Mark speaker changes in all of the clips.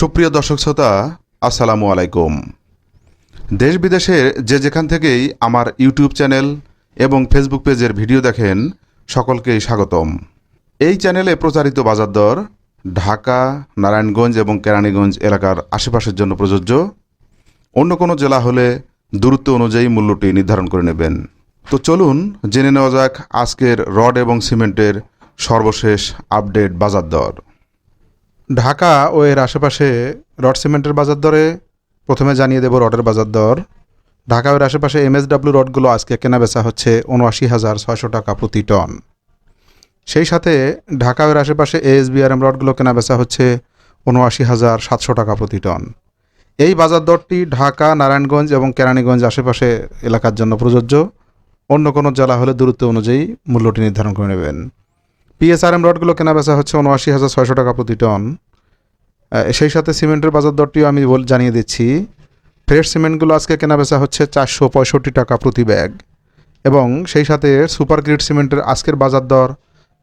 Speaker 1: সুপ্রিয় দর্শক শ্রোতা, আসসালামু আলাইকুম। দেশ বিদেশের যে যেখান থেকেই আমার ইউটিউব চ্যানেল এবং ফেসবুক পেজের ভিডিও দেখেন সকলকেই স্বাগতম। এই চ্যানেলে প্রচারিত বাজার দর ঢাকা, নারায়ণগঞ্জ এবং কেরানীগঞ্জ এলাকার আশেপাশের জন্য প্রযোজ্য। অন্য কোনো জেলা হলে দূরত্ব অনুযায়ী মূল্যটি নির্ধারণ করে নেবেন। তো চলুন জেনে নেওয়া যাক আজকের রড এবং সিমেন্টের সর্বশেষ আপডেট বাজার দর। ঢাকা ও এর আশেপাশে রড সিমেন্টের বাজার দরে প্রথমে জানিয়ে দেব রডের বাজার দর। ঢাকা ও এর আশেপাশে এমএসডাব্লিউ রডগুলো আজকে কেনা বেচা হচ্ছে উনআশি হাজার ছয়শো টাকা প্রতি টন। সেই সাথে ঢাকা ও এর আশেপাশে এএসবিআরএম রডগুলো কেনা বেচা হচ্ছে উনআশি হাজার সাতশো টাকা প্রতি টন। এই বাজার দরটি ঢাকা, নারায়ণগঞ্জ এবং কেরানীগঞ্জ আশেপাশে এলাকার জন্য প্রযোজ্য। অন্য কোনো জেলা হলে দূরত্ব অনুযায়ী মূল্যটি নির্ধারণ করে নেবেন। পিএসআরএম রডগুলো কেনা বেচা হচ্ছে উনআশি হাজার ছয়শো টাকা প্রতি টন। সেই সাথে সিমেন্টের বাজার দরটিও আমি জানিয়ে দিচ্ছি। ফ্রেশ সিমেন্টগুলো আজকে কেনা বেচা হচ্ছে চারশো পঁয়ষট্টি টাকা প্রতি ব্যাগ। এবং সেই সাথে সুপার গ্রিড সিমেন্টের আজকের বাজার দর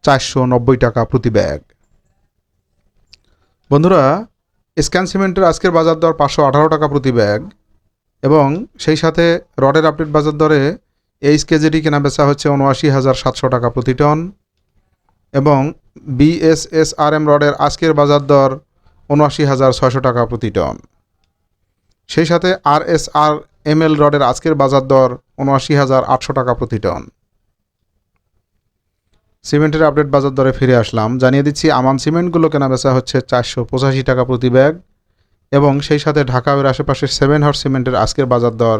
Speaker 1: চারশো নব্বই টাকা প্রতি ব্যাগ। বন্ধুরা, স্ক্যান সিমেন্টের আজকের বাজার দর পাঁচশো আঠারো টাকা প্রতি ব্যাগ। এবং সেই সাথে রডের আপডেট বাজার দরে এইচ কেজিটি কেনা বেচা হচ্ছে উনআশি হাজার সাতশো টাকা প্রতি টন। এবং বিএসএসআরএম রডের আজকের বাজার দর উনআশি হাজার ছয়শো টাকা প্রতি টন। সেই সাথে আর এস আর এম এল রডের আজকের বাজার দর উনআশি হাজার আটশো টাকা প্রতি টন। সিমেন্টের আপডেট বাজার দরে ফিরে আসলাম। জানিয়ে দিচ্ছি, আমান সিমেন্টগুলো কেনা বেচা হচ্ছে চারশো পঁচাশি টাকা প্রতি ব্যাগ এবং সেই সাথে ঢাকা এর আশেপাশে সেভেন হর্স সিমেন্টের আজকের বাজার দর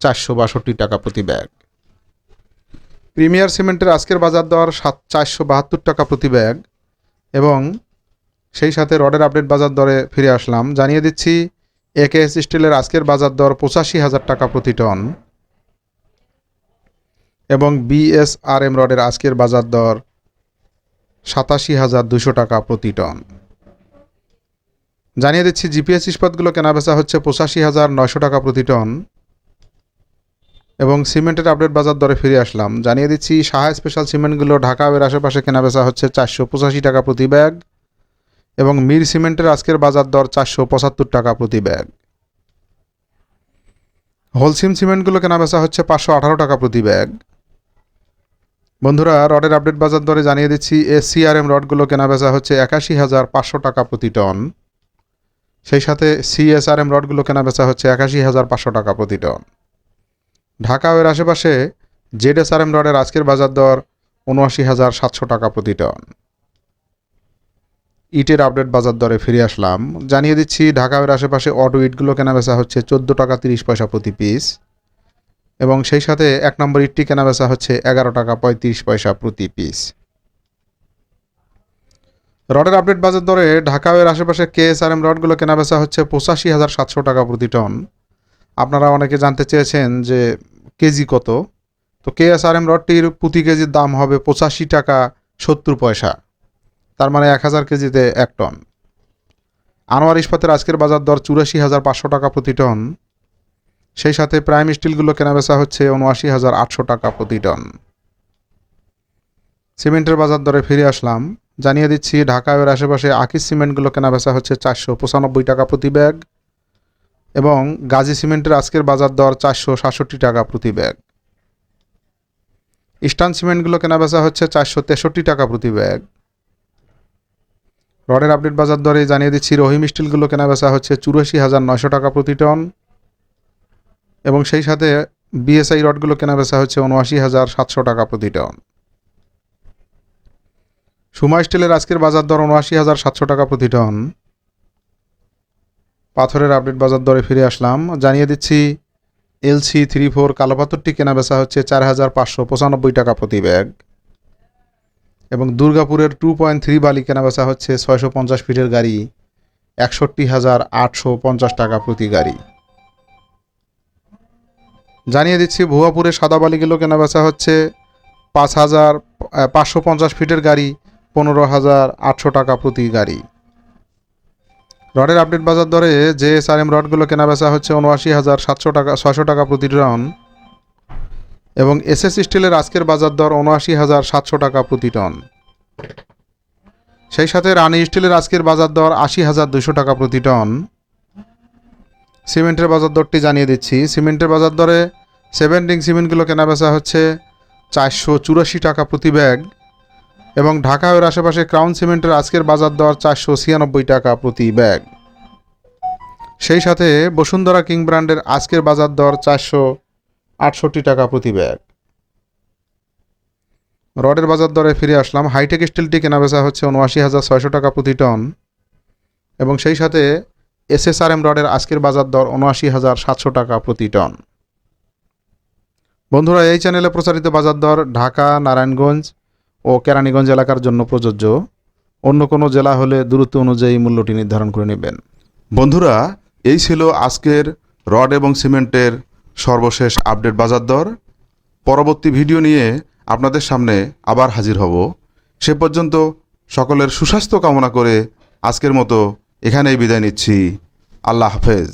Speaker 1: চারশো বাষট্টি টাকা প্রতি ব্যাগ। প্রিমিয়ার সিমেন্টের আজকের বাজার দর সাত, চারশো বাহাত্তর টাকা প্রতি ব্যাগ এবং সেই সাথে রডের আপডেট বাজার দরে ফিরে আসলাম। জানিয়ে দিচ্ছি, একেএস স্টিলের আজকের বাজার দর পঁচাশি হাজার টাকা প্রতি টন এবং বিএসআরএম রডের আজকের বাজার দর সাতাশি হাজার দুশো টাকা প্রতি টন। জানিয়ে দিচ্ছি, জিপিএস ইস্পাতগুলো কেনা বেচা হচ্ছে পঁচাশি হাজার নয়শো টাকা প্রতি টন। এবং সিমেন্টের আপডেট বাজার দরে ফিরে আসলাম। জানিয়ে দিচ্ছি, সাহা স্পেশাল সিমেন্টগুলো ঢাকা এর আশেপাশে কেনা বেচা হচ্ছে চারশো পঁচাশি টাকা প্রতি ব্যাগ এবং মির সিমেন্টের আজকের বাজার দর চারশো পঁচাত্তর টাকা প্রতি ব্যাগ। হোলসিম সিমেন্টগুলো কেনা বেচা হচ্ছে পাঁচশো আঠারো টাকা প্রতি ব্যাগ। বন্ধুরা, রডের আপডেট বাজার দরে জানিয়ে দিচ্ছি এস এসসিআরএম রডগুলো কেনা বেচা হচ্ছে একাশি হাজার পাঁচশো টাকা প্রতি টন। সেই সাথে সিএসআরএম রডগুলো কেনা বেচা হচ্ছে একাশি হাজার পাঁচশো টাকা প্রতি টন। ঢাকা ও এর আশেপাশে জেডএসআরএম রডের আজকের বাজার দর উনআশি হাজার সাতশো টাকা প্রতি টন। ইটের আপডেট বাজার দরে ফিরে আসলাম। জানিয়ে দিচ্ছি ঢাকা এর আশেপাশে অটো ইটগুলো কেনা বেচা হচ্ছে চোদ্দ টাকা তিরিশ পয়সা প্রতি পিস এবং সেই সাথে এক নম্বর ইটটি কেনা বেচা হচ্ছে এগারো টাকা পঁয়ত্রিশ পয়সা প্রতি পিস। রডের আপডেট বাজার দরে ঢাকা এর আশেপাশে কেএসআরএম রডগুলো কেনা বেচা হচ্ছে পঁচাশি হাজার সাতশো টাকা প্রতি টন। আপনারা অনেকে জানতে চেয়েছেন যে কেজি কত। তো কেএসআরএম রডটির প্রতি কেজির দাম হবে পঁচাশি টাকা সত্তর পয়সা। তার মানে এক হাজার কেজিতে এক টন। আনোয়ার ইস্পাতের আজকের বাজার দর চুরাশি হাজার পাঁচশো টাকা প্রতি টন। সেই সাথে প্রাইম স্টিলগুলো কেনাবেচা হচ্ছে উনআশি হাজার আটশো টাকা প্রতি টন। সিমেন্টের বাজার দরে ফিরে আসলাম। জানিয়ে দিচ্ছি ঢাকা এর আশেপাশে আকিস সিমেন্টগুলো কেনাবেচা হচ্ছে চারশো পঁচানব্বই টাকা প্রতি ব্যাগ। এবং গাজী সিমেন্টের আজকের বাজার দর চারশো সাতষট্টি টাকা প্রতি ব্যাগ। ইস্টার্ন সিমেন্টগুলো কেনাবেচা হচ্ছে চারশো তেষট্টি টাকা প্রতি ব্যাগ। রডের আপডেট বাজার দরে জানিয়ে দিচ্ছি, রহিম স্টিলগুলো কেনাবেচা হচ্ছে চুরাশি হাজার নয়শো টাকা প্রতি টন এবং সেই সাথে বিএসআই রডগুলো কেনাবেচা হচ্ছে উনআশি হাজার সাতশো টাকা প্রতি টন। সুমা স্টিলের আজকের বাজার দর উনআশি হাজার সাতশো টাকা প্রতি টন। পাথরের আপডেট বাজার দরে ফিরে আসলাম। জানিয়ে দিচ্ছি, এলসি থ্রি ফোর কালো পাথরটি কেনা বেচা হচ্ছে চার হাজার পাঁচশো পঁচানব্বই টাকা প্রতি ব্যাগ। এবং দুর্গাপুরের টু পয়েন্ট থ্রি বালি কেনা বেচা হচ্ছে ছয়শো পঞ্চাশ ফিটের গাড়ি, একষট্টি হাজার আটশো পঞ্চাশ টাকা প্রতি গাড়ি। জানিয়ে দিচ্ছি, ভুয়াপুরে সাদা বালিগুলো কেনা বেচা হচ্ছে পাঁচ হাজার পাঁচশো পঞ্চাশ ফিটের গাড়ি, পনেরো হাজার আটশো টাকা প্রতি গাড়ি। রডের আপডেট বাজার দরে যে এস আর এম রডগুলো কেনা বেচা হচ্ছে উনআশি হাজার সাতশো টাকা, ছয়শো টাকা প্রতি টন এবং এসএস স্টিলের আজকের বাজার দর উনআশি হাজার সাতশো টাকা প্রতি টন। সেই সাথে রানী স্টিলের আজকের বাজার দর আশি হাজার দুশো টাকা প্রতি টন। সিমেন্টের বাজার দরটি জানিয়ে দিচ্ছি। সিমেন্টের বাজার দরে সেভেন্টিং সিমেন্টগুলো কেনা বেচা হচ্ছে চারশো চুরাশি টাকা প্রতি ব্যাগ। এবং ঢাকা এর আশেপাশে ক্রাউন সিমেন্টের আজকের বাজার দর চারশো ছিয়ানব্বই টাকা প্রতি ব্যাগ। সেই সাথে বসুন্ধরা কিং ব্র্যান্ডের আজকের বাজার দর চারশো আটষট্টি টাকা প্রতি ব্যাগ। রডের বাজার দরে ফিরে আসলাম। হাইটেক স্টিলটি কেনা বেচা হচ্ছে উনআশি হাজার ছয়শো টাকা প্রতি টন এবং সেই সাথে এসএসআরএম রডের আজকের বাজার দর উনআশি হাজার সাতশো টাকা প্রতি টন। বন্ধুরা, এই চ্যানেলে প্রচারিত বাজার দর ঢাকা, নারায়ণগঞ্জ ও কেরানীগঞ্জ এলাকার জন্য প্রযোজ্য। অন্য কোনো জেলা হলে দূরত্ব অনুযায়ী মূল্যটি নির্ধারণ করে নেবেন। বন্ধুরা, এই ছিল আজকের রড এবং সিমেন্টের সর্বশেষ আপডেট বাজার দর। পরবর্তী ভিডিও নিয়ে আপনাদের সামনে আবার হাজির হব। সে পর্যন্ত সকলের সুস্বাস্থ্য কামনা করে আজকের মতো এখানেই বিদায় নিচ্ছি। আল্লাহ হাফেজ।